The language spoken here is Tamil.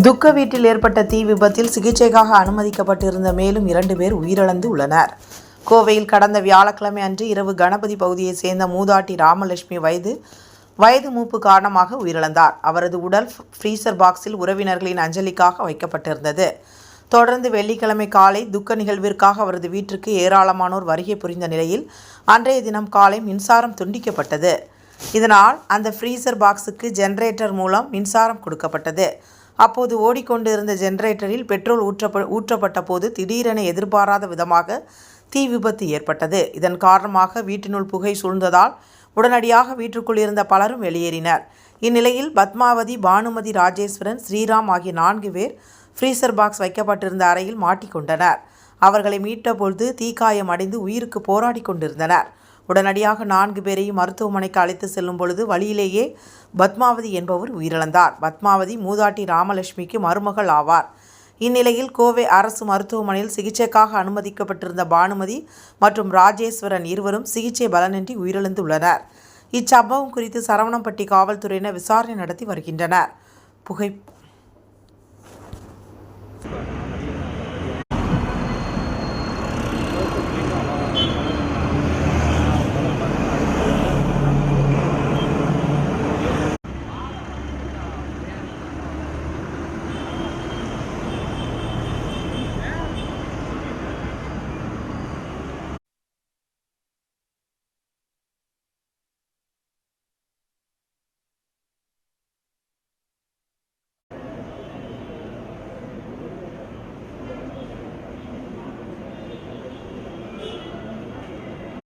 துக்க வீட்டில் ஏற்பட்ட தீ விபத்தில் சிகிச்சைக்காக அனுமதிக்கப்பட்டிருந்த மேலும் இரண்டு பேர் உயிரிழந்து உள்ளனர். கோவையில் கடந்த வியாழக்கிழமை அன்று இரவு கணபதி பகுதியைச் சேர்ந்த மூதாட்டி ராமலட்சுமி வயது வயது மூப்பு காரணமாக உயிரிழந்தார். அவரது உடல் ஃப்ரீசர் பாக்ஸில் உறவினர்களின் அஞ்சலிக்காக வைக்கப்பட்டிருந்தது. தொடர்ந்து வெள்ளிக்கிழமை காலை துக்க நிகழ்விற்காக அவரது வீட்டிற்கு ஏராளமானோர் வருகை புரிந்த நிலையில் அன்றைய தினம் காலை மின்சாரம் துண்டிக்கப்பட்டது. இதனால் அந்த ஃப்ரீசர் பாக்ஸுக்கு ஜென்ரேட்டர் மூலம் மின்சாரம் கொடுக்கப்பட்டது. அப்போது ஓடிக்கொண்டிருந்த ஜென்ரேட்டரில் பெட்ரோல் ஊற்றப்ப ஊற்றப்பட்ட போது திடீரென எதிர்பாராத விதமாக தீ விபத்து ஏற்பட்டது. இதன் காரணமாக வீட்டினுள் புகை சூழ்ந்ததால் உடனடியாக வீட்டுக்குள் இருந்த பலரும் வெளியேறினர். இந்நிலையில் பத்மாவதி பானுமதி ராஜேஸ்வரன் ஸ்ரீராம் ஆகிய நான்கு பேர் ஃப்ரீசர் பாக்ஸ் வைக்கப்பட்டிருந்த அறையில் மாட்டிக்கொண்டனர். அவர்களை மீட்டபொழுது தீக்காயம் அடைந்து உயிருக்கு போராடி கொண்டிருந்தனர். உடனடியாக நான்கு பேரையும் மருத்துவமனைக்கு அழைத்து செல்லும் பொழுது வழியிலேயே பத்மாவதி என்பவர் உயிரிழந்தார். பத்மாவதி மூதாட்டி ராமலட்சுமிக்கு மருமகள் ஆவார். இந்நிலையில் கோவை அரசு மருத்துவமனையில் சிகிச்சைக்காக அனுமதிக்கப்பட்டிருந்த பானுமதி மற்றும் ராஜேஸ்வரன் இருவரும் சிகிச்சை பலனின்றி உயிரிழந்துள்ளனர். இச்சம்பவம் குறித்து சரவணம்பட்டி காவல்துறையினர் விசாரணை நடத்தி வருகின்றனர். புகை